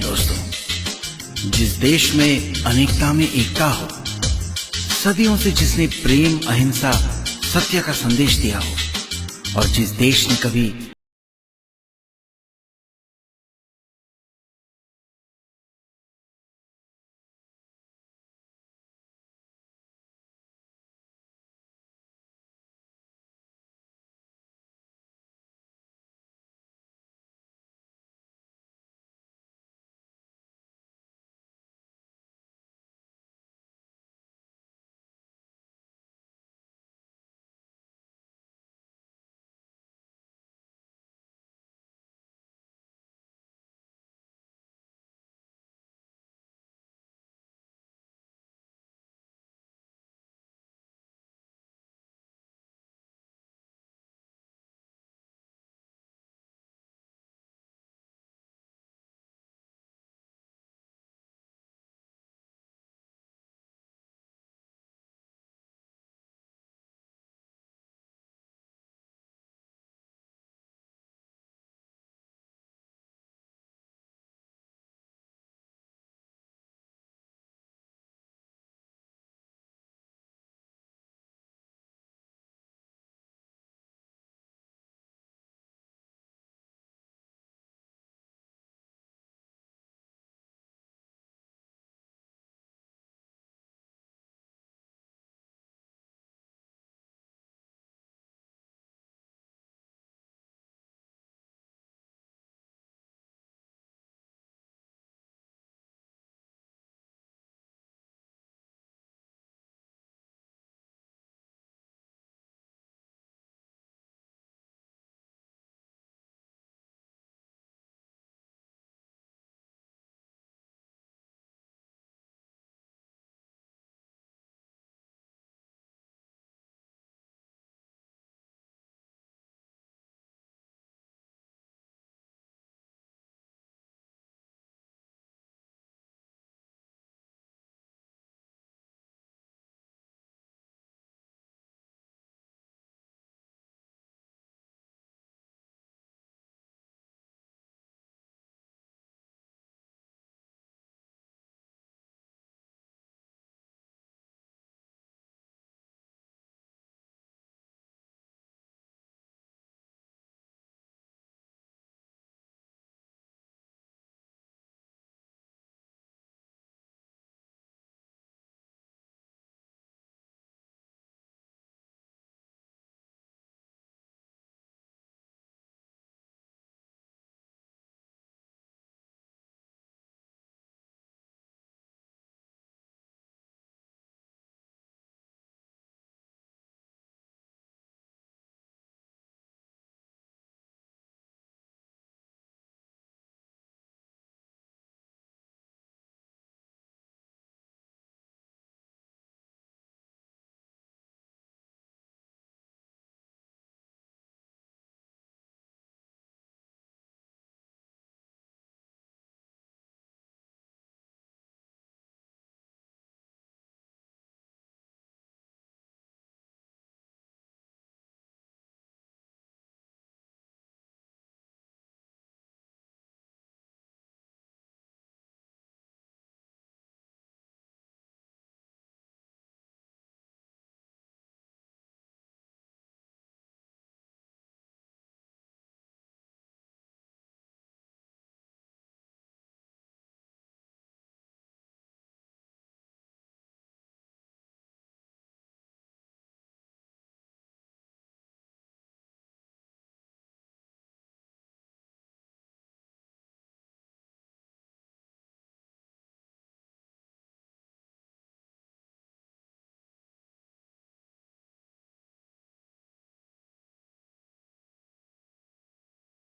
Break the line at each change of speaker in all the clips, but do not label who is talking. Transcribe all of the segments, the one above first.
दोस्तों, जिस देश में अनेकता में एकता हो, सदियों से जिसने प्रेम, अहिंसा, सत्य का संदेश दिया हो, और जिस देश ने कभी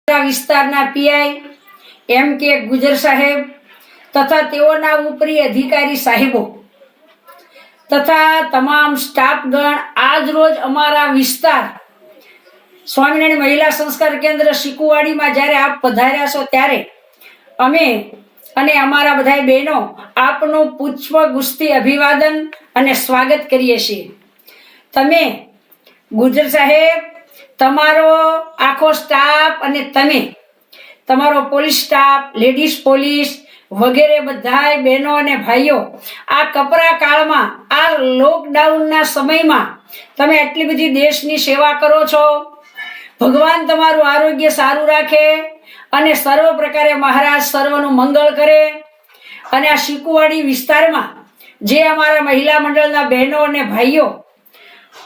વિસ્તારના પીઆઈ એમ કે ગુજર સાહેબ તથા તેઓના ઉપરી અધિકારી સાહેબો તથા તમામ સ્ટાફગણ આજ રોજ અમારા વિસ્તાર સ્વામિનારાયણ મહિલા સંસ્કાર કેન્દ્ર શીકુવાડીમાં જ્યારે આપ પધાર્યા છો ત્યારે અમે અને અમારા બધા બહેનો આપનું પુષ્પ ગુસ્તી અભિવાદન અને સ્વાગત કરીએ છીએ. તમે ગુજર સાહેબ તમારો આખો સ્ટાફ અને તમે, તમારો પોલીસ સ્ટાફ લેડીઝ પોલીસ વગેરે બધાય બહેનો અને ભાઈઓ, આ કપરા કાળમાં, આ લોકડાઉનના સમયમાં તમે એટલી બધી દેશની સેવા કરો છો? ભગવાન તમારું આરોગ્ય સારું રાખે અને સર્વ પ્રકારે મહારાજ સર્વનું મંગળ કરે. અને આ શીકુવાડી વિસ્તારમાં જે અમારા મહિલા મંડળના બહેનો અને ભાઈઓ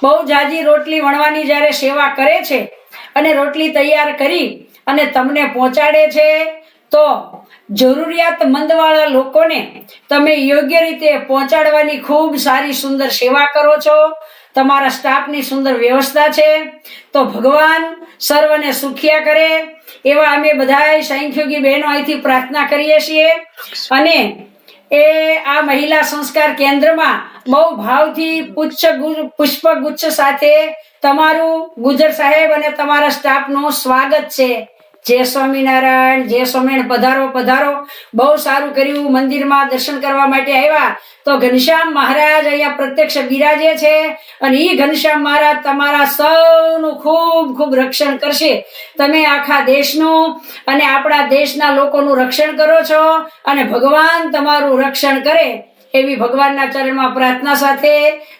બહુ જાજી રોટલી વણવાની જ્યારે સેવા કરે છે અને રોટલી તૈયાર કરી અને તમને પહોંચાડે છે, તો જરૂરિયાતમંદવાળા લોકોને તમે યોગ્ય રીતે પહોંચાડવાની ખૂબ સારી સુંદર સેવા કરો છો. તમારા સ્ટાફની સુંદર વ્યવસ્થા છે. તો ભગવાન સર્વને સુખિયા કરે. એવા અમે બધાય સંખ્યોગી બહેનો અહીંથી પ્રાર્થના કરીએ છીએ. અને એ આ મહિલા સંસ્કાર કેન્દ્રમાં બહુ ભાવથી પુચ્છ પુષ્પ ગુચ્છ સાથે તમારું ગુજર સાહેબ અને તમારા સ્ટાફનું સ્વાગત છે. જય સ્વામિનારાયણ જય સ્વામિનારાયણ, પધારો પધારો. બહુ સારું કર્યું મંદિરમાં દર્શન કરવા માટે આવ્યા. તો ઘનશ્યામ મહારાજ અહીંયા પ્રત્યક્ષ બિરાજે છે અને એ ઘનશ્યામ મહારાજ તમારા સૌનું ખૂબ ખૂબ રક્ષણ કરશે. તમે આખા દેશનું અને આપણા દેશના લોકોનું રક્ષણ કરો છો અને ભગવાન તમારું રક્ષણ કરે. એવી ભગવાનના ચરણમાં પ્રાર્થના સાથે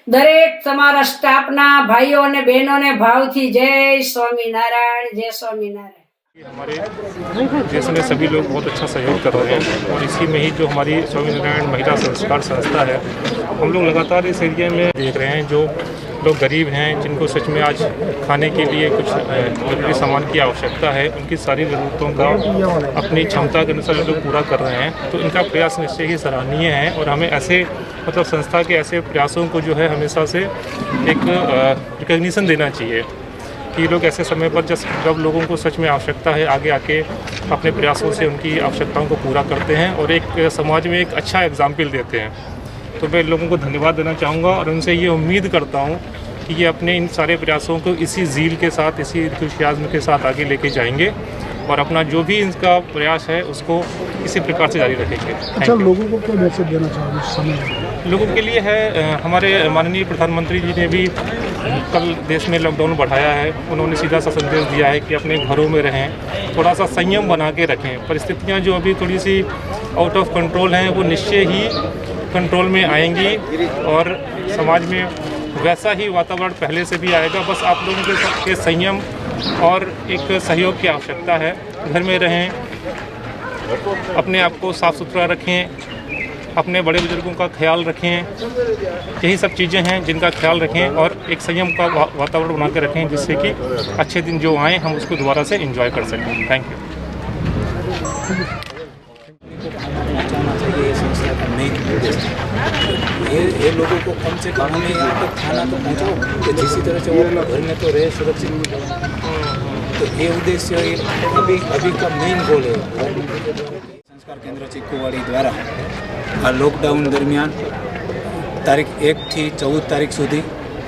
દરેક તમારા સ્ટાફના ભાઈઓ અને બહેનોને ભાવથી જય સ્વામિનારાયણ જય સ્વામિનારાયણ.
हमारे देश में सभी लोग बहुत अच्छा सहयोग कर रहे हैं और इसी में ही जो हमारी स्वामी नारायण महिला संस्कार संस्था है, हम लोग लगातार इस एरिया में देख रहे हैं जो लोग गरीब हैं, जिनको सच में आज खाने के लिए कुछ ज़रूरी सामान की आवश्यकता है, उनकी सारी ज़रूरतों का अपनी क्षमता के अनुसार लोग पूरा कर रहे हैं तो इनका प्रयास निश्चय ही सराहनीय है और हमें ऐसे मतलब संस्था के ऐसे प्रयासों को जो है हमेशा से एक रिकग्निशन देना चाहिए। कि लोग ऐसे समय पर जब जब लोगों को सच में आवश्यकता है, आगे आके अपने प्रयासों से उनकी आवश्यकताओं को पूरा करते हैं और एक समाज में एक अच्छा एग्ज़ाम्पल देते हैं। तो मैं लोगों को धन्यवाद देना चाहूँगा और उनसे ये उम्मीद करता हूँ कि ये अपने इन सारे प्रयासों को इसी झील के साथ, इसी इंतज़ाम के साथ आगे लेके जाएँगे। और अपना जो भी इनका प्रयास है उसको इसी प्रकार से जारी रखेंगे।
अच्छा लोगों को क्या मैसेज देना चाहोगे समय?
लोगों के लिए है हमारे माननीय प्रधानमंत्री जी ने भी कल देश में लॉकडाउन बढ़ाया है। उन्होंने सीधा सा संदेश दिया है कि अपने घरों में रहें थोड़ा सा संयम बना के रखें। परिस्थितियाँ जो अभी थोड़ी सी आउट ऑफ़ कंट्रोल हैं वो निश्चय ही कंट्रोल में आएँगी और समाज में वैसा ही वातावरण पहले से भी आएगा। बस आप लोगों के, के संयम और एक सहयोग की आवश्यकता है। घर में रहें, अपने आप को साफ़ सुथरा रखें, अपने बड़े बुज़ुर्गों का ख्याल रखें। यही सब चीज़ें हैं जिनका ख्याल रखें और एक संयम का वातावरण बना के रखें जिससे कि अच्छे दिन जो आए, हम उसको दोबारा से इन्जॉय कर सकें। थैंक यू
ये ये लोगों को कम से कम हमें यहाँ तक खाना तो पहुँचाओ कि जिसी तरह से वो अपने घर में तो रहे सुरक्षित तो ये उद्देश्य ये अभी अभी का मेन गोल है સંસ્કાર કેન્દ્ર ચીકુવાડી દ્વારા આ લોકડાઉન દરમિયાન તારીખ એકથી ચૌદ તારીખ સુધી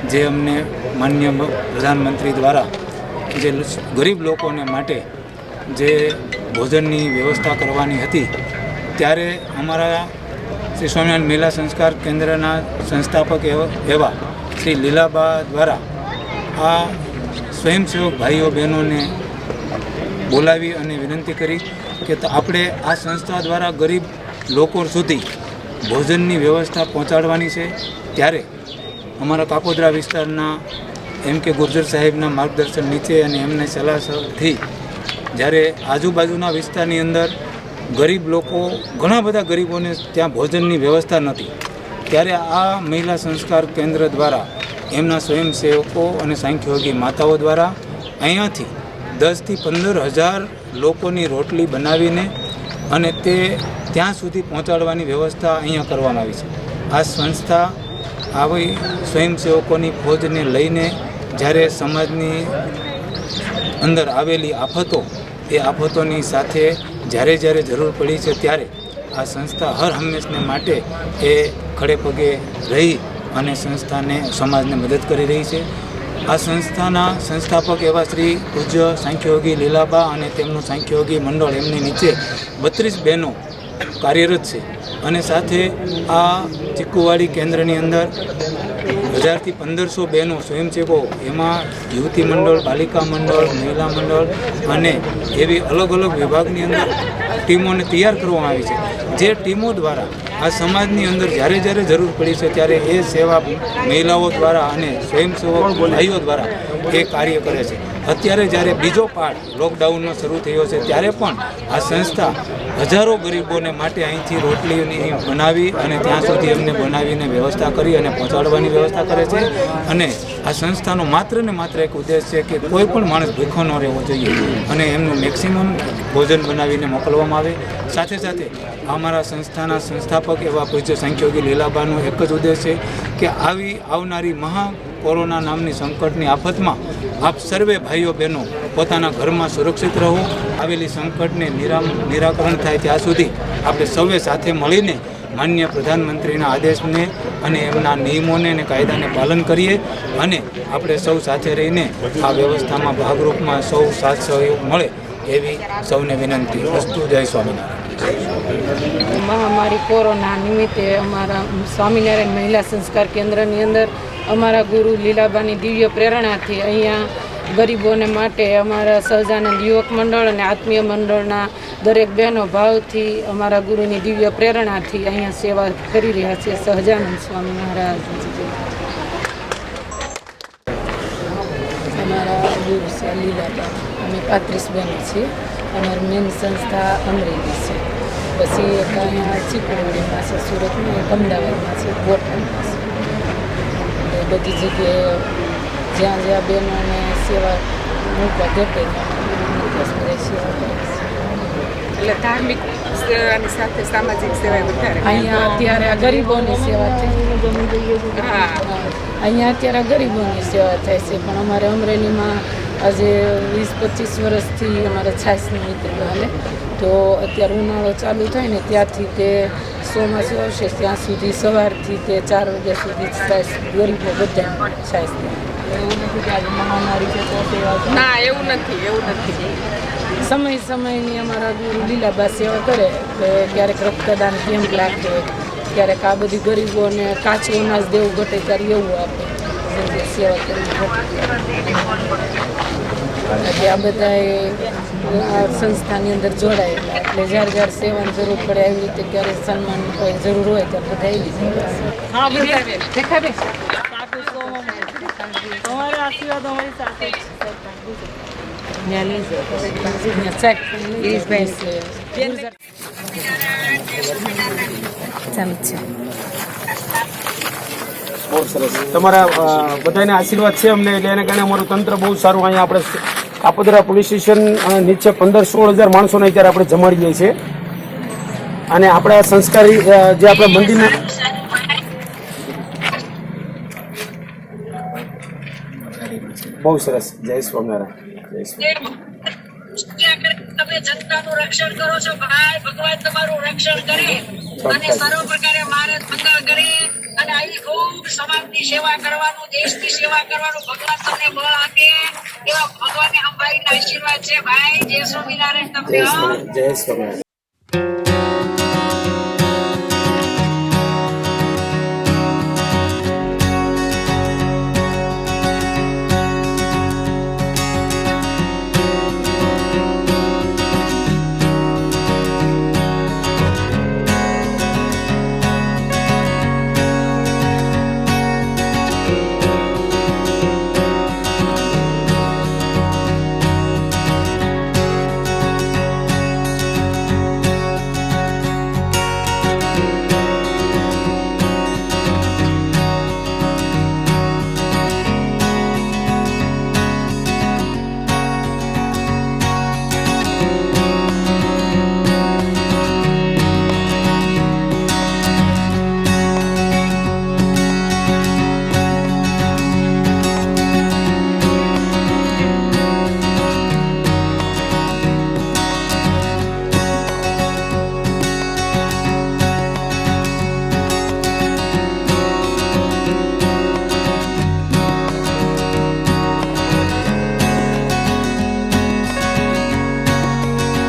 જે અમને માન્ય પ્રધાનમંત્રી દ્વારા જે ગરીબ લોકોને માટે જે ભોજનની વ્યવસ્થા કરવાની હતી ત્યારે અમારા શ્રી સ્વામિનારાયણ મહિલા સંસ્કાર કેન્દ્રના સંસ્થાપક એવા એવા શ્રી લીલાબા દ્વારા આ સ્વયંસેવક ભાઈઓ બહેનોને બોલાવી અને વિનંતી કરી કે આપણે આ સંસ્થા દ્વારા ગરીબ લોકો સુધી ભોજનની વ્યવસ્થા પહોંચાડવાની છે. ત્યારે અમારા કાપોદરા વિસ્તારના એમ કે ગુર્જર સાહેબના માર્ગદર્શન નીચે અને એમને સલાહથી જ્યારે આજુબાજુના વિસ્તારની અંદર ગરીબ લોકો, ઘણા બધા ગરીબોને ત્યાં ભોજનની વ્યવસ્થા નથી ત્યારે આ મહિલા સંસ્કાર કેન્દ્ર દ્વારા એમના સ્વયંસેવકો અને સાંખ્યોગી માતાઓ દ્વારા અહીંયાથી દસથી પંદર હજાર લોકોની રોટલી બનાવીને અને તે ત્યાં સુધી પહોંચાડવાની વ્યવસ્થા અહીંયા કરવામાં આવી છે. આ સંસ્થા આવી સ્વયંસેવકોની ફોજને લઈને જ્યારે સમાજની અંદર આવેલી આફતો, એ આફતોની સાથે જ્યારે જ્યારે જરૂર પડી છે ત્યારે આ સંસ્થા હર હંમેશને માટે એ ખડે પગે રહી અને સંસ્થાને, સમાજને મદદ કરી રહી છે. આ સંસ્થાના સંસ્થાપક એવા શ્રી પૂજ્ય સાંખ્યયોગી લીલાબા અને તેમનું સાંખ્યોગી મંડળ એમની નીચે બત્રીસ બહેનો કાર્યરત છે. અને સાથે આ ચીકુવાડી કેન્દ્રની અંદર હજારથી પંદરસો બહેનો સ્વયંસેવકો એમાં યુવતી મંડળ, બાલિકા મંડળ, મહિલા મંડળ અને એવી અલગ અલગ વિભાગની અંદર ટીમોને તૈયાર કરવામાં આવી છે. જે ટીમો દ્વારા આ સમાજની અંદર જ્યારે જ્યારે જરૂર પડી છે ત્યારે એ સેવા મહિલાઓ દ્વારા અને સ્વયંસેવક ભાઈઓ દ્વારા એ કાર્ય કરે છે. અત્યારે જ્યારે બીજો પાર્ટ લોકડાઉનનો શરૂ થયો છે, ત્યારે પણ આ સંસ્થા હજારો ગરીબોને માટે અહીંથી રોટલીની બનાવી અને ત્યાં સુધી એમને બનાવીને વ્યવસ્થા કરી અને પહોંચાડવાની વ્યવસ્થા કરે છે. અને આ સંસ્થાનો માત્ર ને માત્ર એક ઉદ્દેશ છે કે કોઈ પણ માણસ ભૂખો ન રહેવો જોઈએ અને એમનું મેક્સિમમ ભોજન બનાવીને મોકલવામાં આવે. સાથે સાથે અમારા સંસ્થાના સંસ્થાપક એવા પૂજ્ય સંખ્યોગી લીલાબાનો એક જ ઉદ્દેશ છે કે આવી આવનારી મહા કોરોના નામની સંકટની આફતમાં આપ સર્વે ભાઈઓ બહેનો પોતાના ઘરમાં સુરક્ષિત રહો. આવેલી સંકટને નિરામ નિરાકરણ થાય ત્યાં સુધી આપણે સૌએ સાથે મળીને માન્ય પ્રધાનમંત્રીના આદેશને અને એમના નિયમોને અને કાયદાને પાલન કરીએ અને આપણે સૌ સાથે રહીને આ વ્યવસ્થામાં ભાગરૂપમાં સૌ સાથ સહયોગ મળે એવી સૌને વિનંતી. વસ્તુ જય સ્વામિનારાયણ.
મહામારી કોરોના નિમિત્તે અમારા સ્વામિનારાયણ મહિલા સંસ્કાર કેન્દ્રની અંદર અમારા ગુરુ લીલાબાની દિવ્ય પ્રેરણાથી અહીંયા ગરીબોને માટે અમારા સહજાનંદ યુવક મંડળ અને આત્મીય મંડળના દરેક બહેનો ભાવથી અમારા ગુરુની દિવ્ય પ્રેરણાથી અહીંયા સેવા કરી રહ્યા છે સહજાનંદ સ્વામી મહારાજ અમારા છે લીલાબા અમે પાંત્રીસ બહેનો છીએ. અમારી મેન સંસ્થા અમરેલી છે. પછી એક અહીંયા ચીકુડીમાં છે સુરતમાં અમદાવાદમાં છે બોટાદમાં છે. બધી જગ્યાએ જ્યાં જ્યાં બહેનોને સેવા મૂકવા ઘટે ત્યાં સેવા કરે છે.
એટલે ધાર્મિક સેવાની સાથે સામાજિક સેવા વધારે
અહીંયા અત્યારે આ ગરીબોની સેવા થાય
હા.
અહીંયા અત્યારે ગરીબોની સેવા થાય છે પણ અમારે અમરેલીમાં આજે વીસ પચીસ વર્ષથી અમારે છાસની મિત્ર હાલે. તો અત્યારે ઉનાળો ચાલુ થાય ને ત્યાંથી તે ચોમાસું આવશે ત્યાં સુધી સવારથી તે ચાર વાગ્યા સુધી છાસ ગરીબો બધા છાસ.
ના એવું નથી એવું નથી.
સમય સમયની અમારા ગુરુ લીલાબા સેવા કરે કે ક્યારેક રક્તદાન કેમ્પ લાગે ક્યારેક આ બધી ગરીબોને કાચું અનાજ દેવું ઘટે ત્યારે એવું આપે. સેવા કરી એટલે આ બધા આ સંસ્થાની અંદર જોડાયેલા. એટલે જ્યારે જ્યારે સેવાની જરૂર પડે આવી રીતે ક્યારે સન્માન કોઈ જરૂર હોય ત્યારે બધા આવી તમારા આશીર્વાદ અમારી સાથે ચમચા
બહુ સરસ. તમારા બધાને આશીર્વાદ છે અમને. એટલે એને કારણે અમારું તંત્ર બહુ સારું અહીંયા આપણે કાપોદરા પોલીસ સ્ટેશન નીચે પંદર સોળ હજાર માણસોને અત્યારે આપણે જમાડીએ છીએ. અને આપણા સંસ્કારી જે આપણા મંદિરના બહુ સરસ. જય સ્વામિનારાયણ. જય સ્વામિનારાયણ.
તમે જનતાનું રક્ષણ કરો છો ભાઈ ભગવાન તમારું રક્ષણ કરે. અને સર્વ પ્રકારે મારે મંગળ કરે. આવી ખૂબ સમાજની સેવા કરવાનું દેશની સેવા કરવાનું. ભગવાન તમને બળ આપે. એવા ભગવાનને અંબાઈના આશીર્વાદ છે. ભાઈ જય સ્વામિનારાયણ તમને.
જય સ્વામિનારાયણ.